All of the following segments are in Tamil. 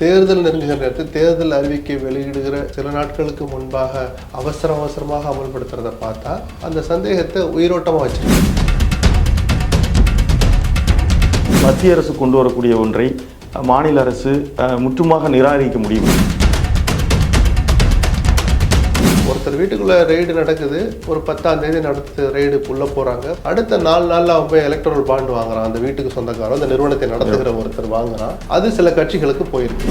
தேர்தல் நெருங்குகிற நேரத்தில் தேர்தல் அறிவிக்கை வெளியிடுகிற சில நாட்களுக்கு முன்பாக அவசர அவசரமாக அமல்படுத்துறத பார்த்தா அந்த சந்தேகத்தை உயிரோட்டமாக வச்சிருக்கு. மத்திய அரசு கொண்டு வரக்கூடிய ஒன்றை மாநில அரசு முற்றுமாக நிராகரிக்க முடியும். ஒருத்தர் வீட்டுக்குள்ள ரெய்டு நடக்குது. ஒரு பத்தாம் தேதி நடத்து ரெய்டு உள்ள போறாங்க. அடுத்த நாலு நாள்ல அவன் போய் எலக்ட்ரல் பாண்ட் வாங்குறான். அந்த வீட்டுக்கு சொந்தக்காரன் அந்த நிறுவனத்தை நடத்துகிற ஒருத்தர் வாங்குறான். அது சில கட்சிகளுக்கு போயிருக்கு.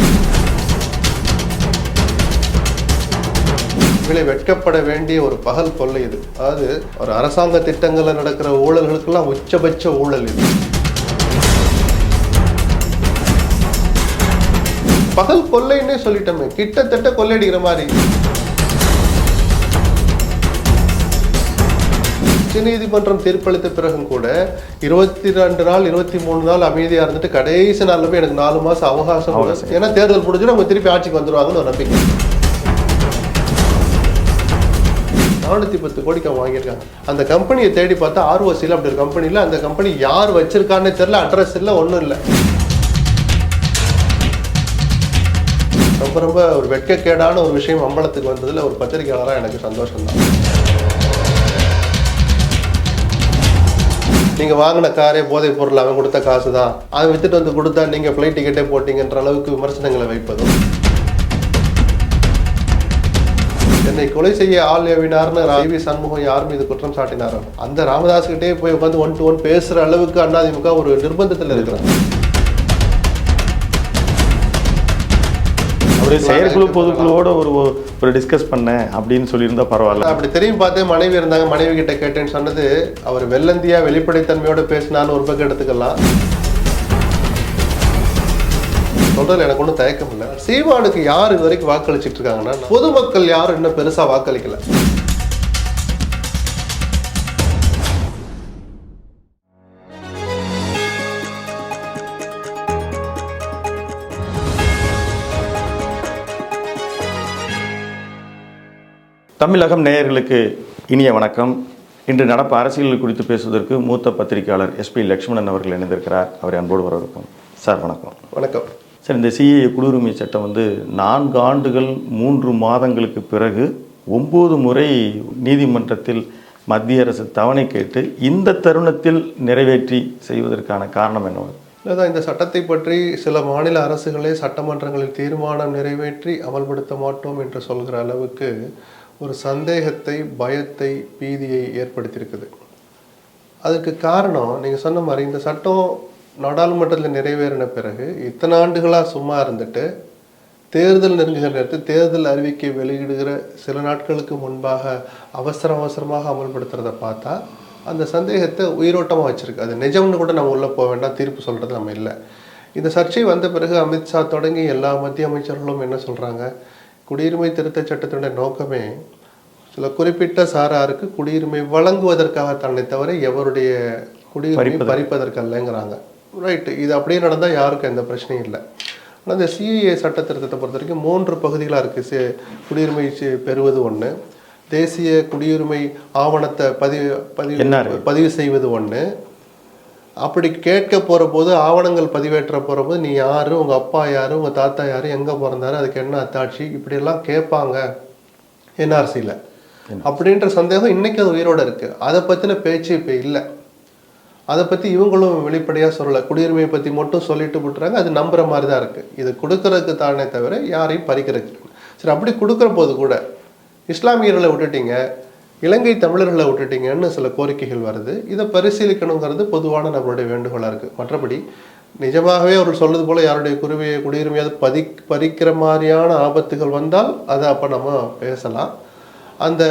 உங்களை வெட்கப்பட வேண்டிய ஒரு பகல் கொள்ளை இது. அதாவது ஒரு அரசாங்க திட்டங்கள்ல நடக்கிற ஊழல்களுக்கெல்லாம் உச்சபட்ச ஊழல் இது. பகல் கொள்ளைன்னே சொல்லிட்டோமே. கிட்டத்தட்ட கொள்ளையடிக்கிற மாதிரி. உச்சநீதிமன்றம் தீர்ப்பளித்த பிறகும் கூட இருபத்தி ரெண்டு நாள் இருபத்தி மூணு நாள் அமைதியா இருந்துட்டு கடைசி நாள்ல போய் எனக்கு நாலு மாசம் அவகாசம். ஏன்னா தேர்தல் முடிஞ்சுட்டு அவங்க திருப்பி ஆட்சிக்கு வந்துருவாங்கன்னு ஒரு நம்பிக்கை. நானூத்தி பத்து கோடிக்கு அவங்க வாங்கியிருக்காங்க. அந்த கம்பெனியை தேடி பார்த்தா ஆர்ஓசியில் அப்படி ஒரு கம்பெனியில் அந்த கம்பெனி யார் வச்சிருக்கான்னு தெரியல. அட்ரஸ் இல்லை ஒன்றும் இல்லை. ரொம்ப ரொம்ப ஒரு வெட்கக்கேடான ஒரு விஷயம் அம்பலத்துக்கு வந்ததுல ஒரு பத்திரிகையாளராக எனக்கு சந்தோஷம் தான் நீங்கள் வாங்கின காரே போதைப் பொருள் அவன் கொடுத்த காசு தான் அதை வித்துட்டு வந்து கொடுத்தா நீங்கள் ஃப்ளைட் டிக்கெட்டே போட்டிங்கன்ற அளவுக்கு விமர்சனங்களை வைப்பதும். என்னை கொலை செய்ய ஆள் ஏவினார்னு ரவி சண்முகம் யார் மீது குற்றம் சாட்டினாரோ? அந்த ராமதாஸ்கிட்டே போய் உட்காந்து ஒன் டு ஒன் பேசுகிற அளவுக்கு அண்ணாதிமுக ஒரு நிர்பந்தத்தில் இருக்கிறாங்க. அப்படியே செயற்குழு பொதுக்குழுவோட ஒரு ஒரு டிஸ்கஸ் பண்ணேன் அப்படின்னு சொல்லியிருந்தா பரவாயில்ல. அப்படி தெரியும் பார்த்தே மனைவி இருந்தாங்க மனைவி கிட்ட கேட்டேன்னு சொன்னது அவர் வெள்ளந்தியா வெளிப்படைத்தன்மையோட பேசினான்னு ஒரு பக்கம் எடுத்துக்கலாம். சொல்றதுல எனக்கு ஒன்றும் தயக்கம் இல்லை. சீமானுக்கு யார் இது வரைக்கும் வாக்களிச்சிட்டு இருக்காங்கன்னா பொதுமக்கள் யாரும் இன்னும் பெருசா வாக்களிக்கல. தமிழகம் நேயர்களுக்கு இனிய வணக்கம். இன்று நடப்பு அரசியல் குறித்து பேசுவதற்கு மூத்த பத்திரிகையாளர் எஸ்பி லட்சுமணன் அவர்கள் இணைந்திருக்கிறார். அவரை அன்போடு வரவேற்கும் சார் வணக்கம். வணக்கம். சார் இந்த சிஏ குடியுரிமை சட்டம் வந்து நான்கு ஆண்டுகள் மூன்று மாதங்களுக்கு பிறகு ஒம்பது முறை நீதிமன்றத்தில் மத்திய அரசு தவணை கேட்டு இந்த தருணத்தில் நிறைவேற்றி செய்வதற்கான காரணம் என்ன? அதான் இந்த சட்டத்தை பற்றி சில மாநில அரசுகளே சட்டமன்றங்களில் தீர்மானம் நிறைவேற்றி அமல்படுத்த மாட்டோம் என்று சொல்கிற அளவுக்கு ஒரு சந்தேகத்தை பயத்தை பீதியை ஏற்படுத்தியிருக்குது. அதுக்கு காரணம் நீங்கள் சொன்ன மாதிரி இந்த சட்டம் நாடாளுமன்றத்தில் நிறைவேறின பிறகு இத்தனை ஆண்டுகளாக சும்மா இருந்துட்டு தேர்தல் நெருங்குகிற நேரத்தில் தேர்தல் அறிவிக்கை வெளியிடுகிற சில நாட்களுக்கு முன்பாக அவசர அவசரமாக அமல்படுத்துறத பார்த்தா அந்த சந்தேகத்தை உயிரோட்டமாக வச்சுருக்கு. அது நிஜம்னு கூட நம்ம உள்ளே போக வேண்டாம் தீர்ப்பு சொல்கிறது நம்ம இல்லை. இந்த சர்ச்சை வந்த பிறகு அமித்ஷா தொடங்கி எல்லா மத்திய அமைச்சர்களும் என்ன சொல்கிறாங்க குடியுரிமை திருத்தச் சட்டத்தினுடைய நோக்கமே சில குறிப்பிட்ட சாராருக்கு குடியுரிமை வழங்குவதற்காக தன்னை தவிர எவருடைய குடியுரிமை பறிப்பதற்கு. அல்லங்கிறாங்க ரைட்டு இது அப்படியே நடந்தால் யாருக்கும் எந்த பிரச்சனையும் இல்லை. ஆனால் இந்த சிஏஏ சட்ட திருத்தத்தை பொறுத்த வரைக்கும் மூன்று பகுதிகளாக இருக்குது குடியுரிமை சி- பெறுவது ஒன்று தேசிய குடியுரிமை ஆவணத்தை பதிவு பதிவு. பதிவு செய்வது ஒன்று அப்படி கேட்க போகிற போது ஆவணங்கள் பதிவேற்ற போகிற போது நீ யாரு? உங்கள் அப்பா யாரு? உங்கள் தாத்தா யாரு? எங்கே பிறந்தாரு? அதுக்கு என்ன அத்தாட்சி? இப்படியெல்லாம் கேட்பாங்க என்ஆர்சியில் அப்படின்ற சந்தேகம் இன்னைக்கு அது உயிரோட இருக்கு. அதை பற்றின பேச்சு இப்போ இல்லை. அதை பற்றி இவங்களும் வெளிப்படையாக சொல்லலை. குடியுரிமையை பற்றி மட்டும் சொல்லிட்டு விட்டுறாங்க. அது நம்புற மாதிரி தான் இருக்குது இது கொடுக்கறதுக்கு தானே தவிர யாரையும் பறிக்கிறதுக்கு. சரி அப்படி கொடுக்குற போது கூட இஸ்லாமியர்களை விட்டுட்டீங்க. இலங்கை தமிழர்களை விட்டுட்டீங்கன்னு சில கோரிக்கைகள் வருது. இதை பரிசீலிக்கணுங்கிறது பொதுவான நம்மளுடைய வேண்டுகோளாக இருக்குது மற்றபடி நிஜமாகவே அவர் சொல்றது போல யாருடைய குருவியை குடியுரிமையாவது பதி பறிக்கிற மாதிரியான ஆபத்துகள் வந்தால் அதை அப்போ நம்ம பேசலாம். அந்த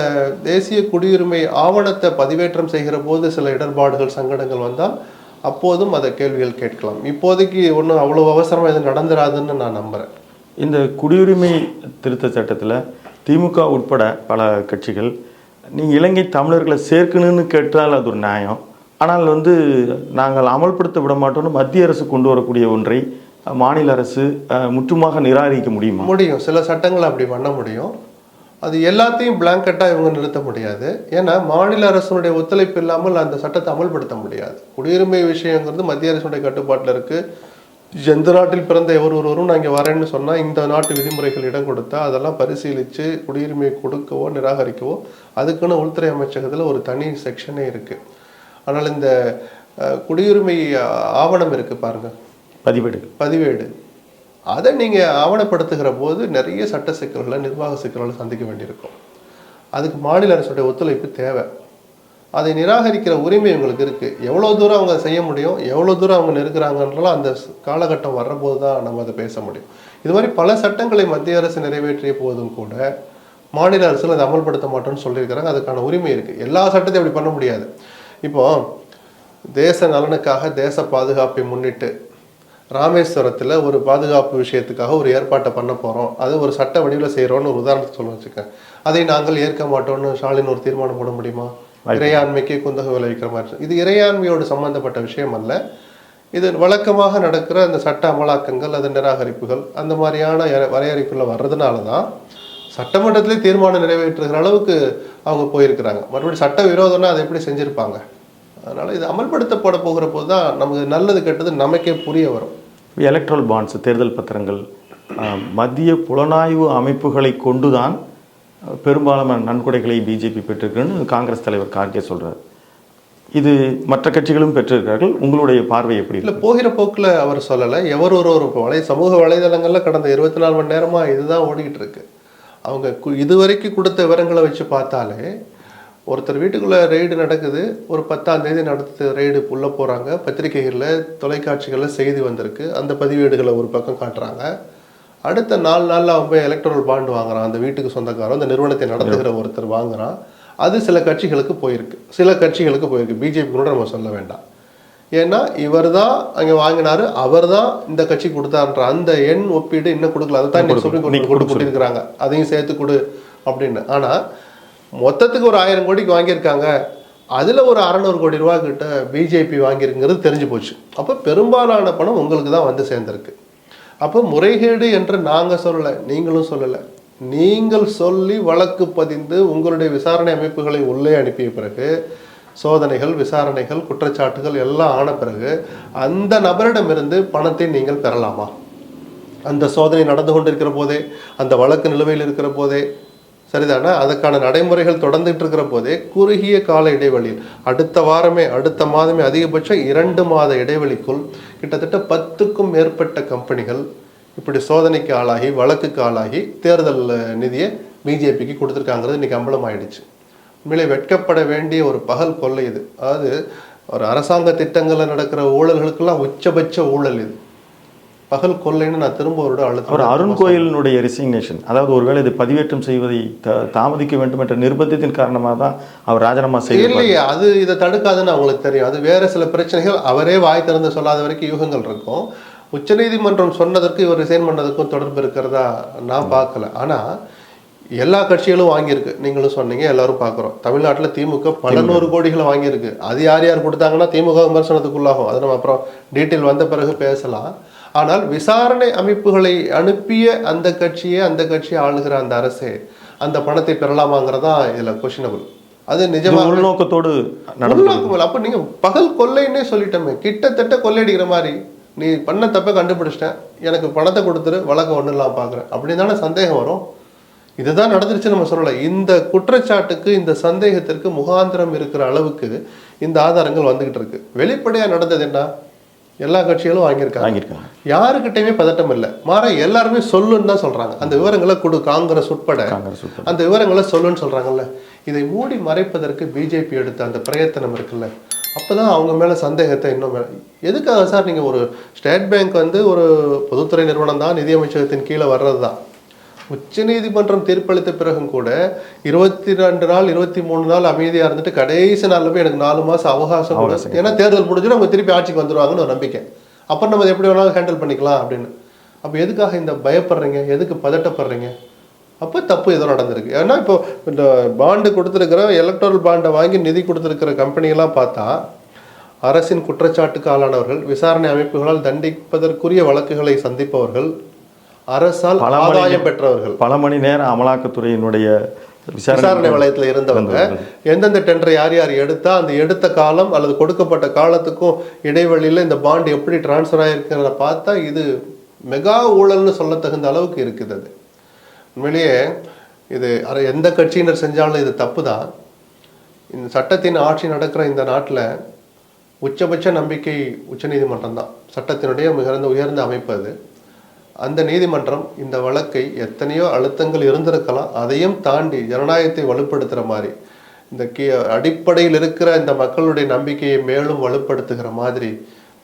தேசிய குடியுரிமை ஆவணத்தை பதிவேற்றம் செய்கிற போது சில இடர்பாடுகள் சங்கடங்கள் வந்தால் அப்போதும் அதை கேள்விகள் கேட்கலாம். இப்போதைக்கு ஒன்றும் அவ்வளோ அவசரமாக எதுவும் நடந்துராதுன்னு நான் நம்புகிறேன் இந்த குடியுரிமை திருத்த சட்டத்தில் திமுக உட்பட பல கட்சிகள் நீங்கள் இலங்கை தமிழர்களை சேர்க்கணும்னு கேட்டால் அது ஒரு நியாயம். ஆனால் வந்து நாங்கள் அமல்படுத்த விட மாட்டோம்னு மத்திய அரசு கொண்டு வரக்கூடிய ஒன்றை மாநில அரசு முற்றுமாக நிராகரிக்க முடியுமா? முடியும். சில சட்டங்களை அப்படி பண்ண முடியும். அது எல்லாத்தையும் பிளாங்கெட்டாக இவங்க நிறுத்த முடியாது. ஏன்னா மாநில அரசனுடைய ஒத்துழைப்பு இல்லாமல் அந்த சட்டத்தை அமல்படுத்த முடியாது. குடியுரிமை விஷயங்கிறது மத்திய அரசுடைய கட்டுப்பாட்டில் இருக்குது எந்த நாட்டில் பிறந்த எவர் ஒருவரும் நான் இங்கே வரேன்னு சொன்னால் இந்த நாட்டு விதிமுறைகள் இடம் கொடுத்தா அதெல்லாம் பரிசீலித்து குடியுரிமை கொடுக்கவோ நிராகரிக்கவோ அதுக்குன்னு உள்துறை அமைச்சகத்தில் ஒரு தனி செக்ஷனே இருக்குது ஆனால் இந்த குடியுரிமை ஆவணம் இருக்குது பாருங்கள் பதிவேடு. பதிவேடு. அதை நீங்கள் ஆவணப்படுத்துகிற போது நிறைய சட்ட சிக்கல்களை நிர்வாக சிக்கல்களை சந்திக்க வேண்டியிருக்கும். அதுக்கு மாநில அரசுடைய ஒத்துழைப்பு தேவை. அதை நிராகரிக்கிற உரிமை உங்களுக்கு இருக்குது எவ்வளோ தூரம் அவங்க செய்ய முடியும் எவ்வளோ தூரம் அவங்க நெருக்கிறாங்கன்றலாம் அந்த காலகட்டம் வர்றபோது தான் நம்ம அதை பேச முடியும். இது மாதிரி பல சட்டங்களை மத்திய அரசு நிறைவேற்றிய போதும் கூட மாநில அரசுகள் அதை அமல்படுத்த மாட்டோம்னு சொல்லியிருக்கிறாங்க. அதுக்கான உரிமை இருக்குது எல்லா சட்டத்தையும் அப்படி பண்ண முடியாது. இப்போ தேச நலனுக்காக தேச பாதுகாப்பை முன்னிட்டு ராமேஸ்வரத்தில் ஒரு பாதுகாப்பு விஷயத்துக்காக ஒரு ஏற்பாட்டை பண்ண போகிறோம் அது ஒரு சட்ட வடிவில் செய்கிறோன்னு ஒரு உதாரணத்துக்கு சொல்ல வச்சுக்கேன். அதை நாங்கள் ஏற்க மாட்டோம்னு ஸ்டாலின் ஒரு தீர்மானம் போட முடியுமா? இறையாண்மைக்கு குந்தகம் விளைவிக்கிற மாதிரி இது இறையாண்மையோடு சம்பந்தப்பட்ட விஷயம் அல்ல. இது வழக்கமாக நடக்கிற அந்த சட்ட அமலாக்கங்கள் அது நிராகரிப்புகள் அந்த மாதிரியான வரையறைக்குள்ள வர்றதுனால தான் சட்டமன்றத்திலே தீர்மானம் நிறைவேற்றுகிற அளவுக்கு அவங்க போயிருக்கிறாங்க. மறுபடியும் சட்ட விரோதம்னா அதை எப்படி செஞ்சுருப்பாங்க? அதனால் இது அமல்படுத்தப்பட போகிற போது தான் நமக்கு நல்லது கெட்டது நமக்கே புரிய வரும். எலக்ட்ரல் பாண்ட்ஸ் தேர்தல் பத்திரங்கள் மத்திய புலனாய்வு அமைப்புகளை கொண்டுதான் அஹ், பெரும்பாலான நன்கொடைகளை பிஜேபி பெற்றிருக்குன்னு காங்கிரஸ் தலைவர் கார்கே சொல்றார். இது மற்ற கட்சிகளும் பெற்றிருக்கிறார்கள். உங்களுடைய பார்வை எப்படி இல்லை போகிற போக்கில் அவர் சொல்லலை. எவர் ஒரு ஒரு வலை சமூக வலைதளங்களில் கடந்த இருபத்தி நாலு மணி நேரமாக இதுதான் ஓடிக்கிட்டு இருக்கு. அவங்க இதுவரைக்கும் கொடுத்த விவரங்களை வச்சு பார்த்தாலே ஒருத்தர் வீட்டுக்குள்ளே ரெய்டு நடக்குது. ஒரு பத்தாம் தேதி நடத்து ரெய்டு உள்ளே போகிறாங்க பத்திரிகைகளில் தொலைக்காட்சிகளில் செய்தி வந்திருக்கு. அந்த பதிவேடுகளை ஒரு பக்கம் காட்டுறாங்க. அடுத்த நாலு நாளில் அவன் போய் எலக்ட்ரல் பாண்ட் வாங்குறான். அந்த வீட்டுக்கு சொந்தக்காரன் அந்த நிறுவனத்தை நடத்துகிற ஒருத்தர் வாங்குறான். அது சில கட்சிகளுக்கு போயிருக்கு. சில கட்சிகளுக்கு போயிருக்கு. பிஜேபி கூட நம்ம சொல்ல வேண்டாம். ஏன்னா இவர் தான் அங்கே வாங்கினாரு. அவர் தான் இந்த கட்சி கொடுத்தாருன்ற அந்த எண் ஒப்பீடு இன்னும் கொடுக்கல. அதை தான் சுப்ரீம் கோர்ட் கொடு கொடுத்துருக்காங்க அதையும் சேர்த்து கொடு அப்படின்னு. ஆனால் மொத்தத்துக்கு ஒரு ஆயிரம் கோடிக்கு வாங்கியிருக்காங்க. அதில் ஒரு அறநூறு கோடி ரூபா கிட்ட பிஜேபி வாங்கியிருங்கிறது தெரிஞ்சு போச்சு. அப்போ பெரும்பாலான பணம் உங்களுக்கு தான் வந்து சேர்ந்திருக்கு. அப்போ முறைகேடு என்று நாங்கள் சொல்லலை நீங்களும் சொல்லலை. நீங்கள் சொல்லி வழக்கு பதிந்து உங்களுடைய விசாரணை அமைப்புகளை உள்ளே அனுப்பிய பிறகு சோதனைகள் விசாரணைகள் குற்றச்சாட்டுகள் எல்லாம் ஆன பிறகு அந்த நபரிடமிருந்து பணத்தை நீங்கள் பெறலாமா? அந்த சோதனை நடந்து கொண்டிருக்கிற போதே அந்த வழக்கு நிலுவையில் இருக்கிற போதே சரிதானே? அதுக்கான நடைமுறைகள் தொடர்ந்துட்டு இருக்கிற போதே குறுகிய கால இடைவெளியில் அடுத்த வாரமே அடுத்த மாதமே அதிகபட்சம் இரண்டு மாத இடைவெளிக்குள் கிட்டத்தட்ட பத்துக்கும் மேற்பட்ட கம்பெனிகள் இப்படி சோதனைக்கு ஆளாகி வழக்குக்கு ஆளாகி தேர்தல் நிதியை பிஜேபிக்கு கொடுத்துருக்காங்கிறது இன்னைக்கு அம்பலம் ஆயிடுச்சு உண்மையிலே வெட்கப்பட வேண்டிய ஒரு பகல் கொள்ளை இது. அதாவது ஒரு அரசாங்க திட்டங்களில் நடக்கிற ஊழல்களுக்கெல்லாம் உச்சபட்ச ஊழல் இது. பகல் கொள்ளைன்னு நான் திரும்ப ஒரு அழுத்தம் அவர் அருண் கோயிலினுடைய ரெசிக்னேஷன் அதாவது ஒருவேளை இது பதிவேற்றம் செய்வதை தாமதிக்க வேண்டும் என்ற நிர்பந்தத்தின் காரணமாக தான் அவர் ராஜினாமா செய்ய இல்லையே அது இதை தடுக்காதுன்னு அவங்களுக்கு தெரியும். அது வேற சில பிரச்சனைகள் அவரே வாய் திறந்து சொல்லாத வரைக்கும் யூகங்கள் இருக்கும். உச்சநீதிமன்றம் சொன்னதற்கு இவர் ரிசைன் பண்ணதுக்கும் தொடர்பு இருக்கிறதா நான் பார்க்கல. ஆனா எல்லா கட்சிகளும் வாங்கியிருக்கு. நீங்களும் சொன்னீங்க எல்லாரும் பார்க்குறோம். தமிழ்நாட்டில் திமுக பல நூறு கோடிகளை வாங்கியிருக்கு. அது யார் யார் கொடுத்தாங்கன்னா திமுக விமர்சனத்துக்குள்ளாகும். அது நம்ம அப்புறம் டீட்டெயில் வந்த பிறகு பேசலாம். ஆனால் விசாரணை அமைப்புகளை அனுப்பிய அந்த கட்சியே அந்த கட்சியை ஆளுகிற அந்த அரசே அந்த பணத்தை பெறலாமாங்கிறதா இதுல கொஷினபிள் அது நிஜமா உள்நோக்கத்தோடு உள்நோக்கம் அப்ப நீங்க பகல் கொள்ளைன்னே சொல்லிட்டோமே. கிட்டத்தட்ட கொள்ளையடிக்கிற மாதிரி. நீ பண்ண தப்பை கண்டுபிடிச்சிட்டேன் எனக்கு பணத்தை கொடுத்துரு வழக்கம் ஒன்றும் இல்லாம பார்க்குறேன் அப்படின்னு தானே சந்தேகம் வரும். இதுதான் நடந்துருச்சு நம்ம சொல்லலை. இந்த குற்றச்சாட்டுக்கு இந்த சந்தேகத்திற்கு முகாந்திரம் இருக்கிற அளவுக்கு இந்த ஆதாரங்கள் வந்துகிட்டு இருக்கு. வெளிப்படையா நடந்தது என்ன? எல்லா கட்சிகளும் வாங்கியிருக்காங்க. வாங்கியிருக்காங்க. யாருக்கிட்டையுமே பதட்டம் இல்லை. மாற எல்லாருமே சொல்லுன்னு தான் சொல்றாங்க. அந்த விவரங்களை கொடு காங்கிரஸ் உட்பட. காங்கிரஸ். அந்த விவரங்களை சொல்லுன்னு சொல்றாங்கல்ல. இதை மூடி மறைப்பதற்கு பிஜேபி எடுத்த அந்த பிரயத்தனம் இருக்குல்ல. அப்பதான் அவங்க மேல சந்தேகத்தை இன்னும் மேல. எதுக்காக சார் நீங்க ஒரு ஸ்டேட் பேங்க் வந்து ஒரு பொதுத்துறை நிறுவனம் தான் நிதியமைச்சகத்தின் கீழே வர்றது தான் உச்சநீதிமன்றம் தீர்ப்பளித்த பிறகும் கூட இருபத்தி ரெண்டு நாள் இருபத்தி மூணு நாள் அமைதியா இருந்துட்டு கடைசி நாள்ல போய் எனக்கு நாலு மாசம் அவகாசம். ஏன்னா தேர்தல் முடிஞ்சுட்டு அவங்க திருப்பி ஆட்சிக்கு வந்துருவாங்கன்னு ஒரு நம்பிக்கை. அப்புறம் நம்ம அதை எப்படி வேணாலும் ஹேண்டில் பண்ணிக்கலாம் அப்படின்னு. அப்போ எதுக்காக இந்த பயப்படுறீங்க? எதுக்கு பதட்டப்படுறீங்க? அப்போ தப்பு ஏதோ நடந்திருக்கு. ஏன்னா இப்போ இந்த பாண்டு கொடுத்துருக்கிற எலக்ட்ரல் பாண்டை வாங்கி நிதி கொடுத்துருக்கிற கம்பெனியெல்லாம் பார்த்தா அரசின் குற்றச்சாட்டுக்கு ஆளானவர்கள் விசாரணை அமைப்புகளால் தண்டிப்பதற்குரிய வழக்குகளை சந்திப்பவர்கள் அரசால் ஆதாயம் பெற்றவர்கள். பல மணி நேரம் அமலாக்கத்துறையினுடைய விசாரணை வலயத்துல இருந்தவங்க. எந்தெந்த டெண்டர் யார் யார் எடுத்தா அந்த எடுத்த காலம் அல்லது கொடுக்கப்பட்ட காலத்துக்கும் இடைவெளியில இந்த பாண்ட் எப்படி டிரான்ஸ்ஃபர் ஆயிருக்கிறத பார்த்தா இது மெகா ஊழல்னு சொல்ல தகுந்த அளவுக்கு இருக்குது அது. உண்மையிலேயே இது அர- எந்த கட்சியினர் செஞ்சாலும் இது தப்பு தான் இந்த சட்டத்தின் ஆட்சி நடக்கிற இந்த நாட்டில் உச்சபட்ச நம்பிக்கை உச்சநீதிமன்றம் தான். சட்டத்தினுடைய மிகுந்த உயர்ந்த அமைப்பு அது. அந்த நீதிமன்றம் இந்த வழக்கை எத்தனையோ அழுத்தங்கள் இருந்திருக்கலாம் அதையும் தாண்டி ஜனநாயகத்தை வலுப்படுத்துகிற மாதிரி இந்த கீ அடிப்படையில் இருக்கிற இந்த மக்களுடைய நம்பிக்கையை மேலும் வலுப்படுத்துகிற மாதிரி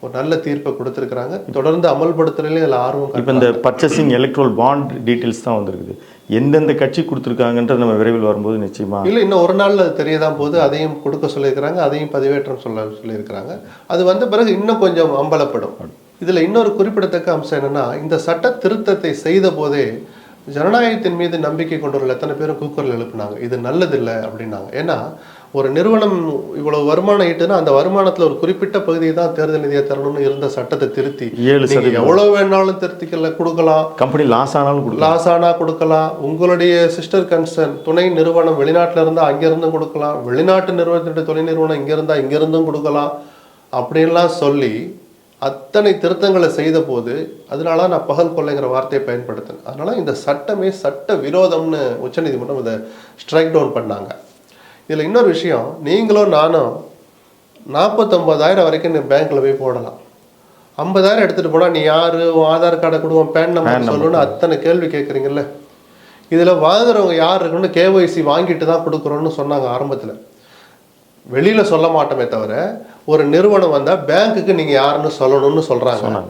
ஒரு நல்ல தீர்ப்பை கொடுத்துருக்குறாங்க. தொடர்ந்து அமல்படுத்துறதுல இதில் ஆர்வம் இப்போ இந்த பர்ச்சேசிங் எலக்ட்ரல் பாண்ட் டீட்டெயில்ஸ் தான் வந்திருக்குது. எந்தெந்த கட்சி கொடுத்துருக்காங்கன்றது நம்ம விரைவில் வரும்போது நிச்சயமா இல்லை இன்னும் ஒரு நாள்ல அது தெரியதான் போது அதையும் கொடுக்க சொல்லியிருக்கிறாங்க. அதையும் பதிவேற்றம் சொல்ல சொல்லியிருக்கிறாங்க. அது வந்த பிறகு இன்னும் கொஞ்சம் அம்பலப்படும். இதுல இன்னொரு குறிப்பிடத்தக்க அம்சம் என்னன்னா இந்த சட்ட திருத்தத்தை செய்த போதே ஜனநாயகத்தின் மீது நம்பிக்கை கொண்டவர்கள் எத்தனை பேரும் கூக்குரல் எழுப்புனாங்க. இது நல்லதில்லை அப்படின்னாங்க. ஏன்னா ஒரு நிறுவனம் இவ்வளவு வருமானம் ஈட்டுனா அந்த வருமானத்துல ஒரு குறிப்பிட்ட பகுதியை தான் தேர்தல் நிதியை தரணும்னு இருந்த சட்டத்தை திருத்தி ஏழு நீங்க எவ்வளவு வேணாலும் திருத்திக்கல கொடுக்கலாம். கம்பெனி லாஸ் ஆனாலும் லாஸ் ஆனா கொடுக்கலாம். உங்களுடைய சிஸ்டர் கன்சர்ன் துணை நிறுவனம் வெளிநாட்டுல இருந்தா அங்க இருந்தும் கொடுக்கலாம். வெளிநாட்டு நிறுவனத்தினுடைய துணை நிறுவனம் இங்க இருந்தா இங்க இருந்தும் கொடுக்கலாம். அப்படின்லாம் சொல்லி அத்தனை திருத்தங்களை செய்த போது அதனால நான் பகல் கொள்ளைங்கிற வார்த்தையை பயன்படுத்தினேன். அதனால இந்த சட்டமே சட்ட விரோதம்னு உச்சநீதிமன்றம் இதை ஸ்ட்ரைக் டவுன் பண்ணாங்க. இதுல இன்னொரு விஷயம் நீங்களும் நானும் நாற்பத்தொம்பதாயிரம் வரைக்கும் நீ பேங்க்ல போய் போடலாம். ஐம்பதாயிரம் எடுத்துட்டு போனா நீ யாரு? உன் ஆதார் கார்டை கொடுவோம் பேன் நம்பர் சொல்லணும்னு அத்தனை கேள்வி கேட்குறீங்கல்ல இதுல வாங்குறவங்க யார் இருக்குன்னு கேஒய்சி வாங்கிட்டு தான் கொடுக்குறோன்னு சொன்னாங்க ஆரம்பத்துல. வெளியில சொல்ல மாட்டோமே தவிர ஒரு நிறுவனம் வந்தா பேங்க்குக்கு நீங்க யாருன்னு சொல்லணும்னு சொல்றாங்க.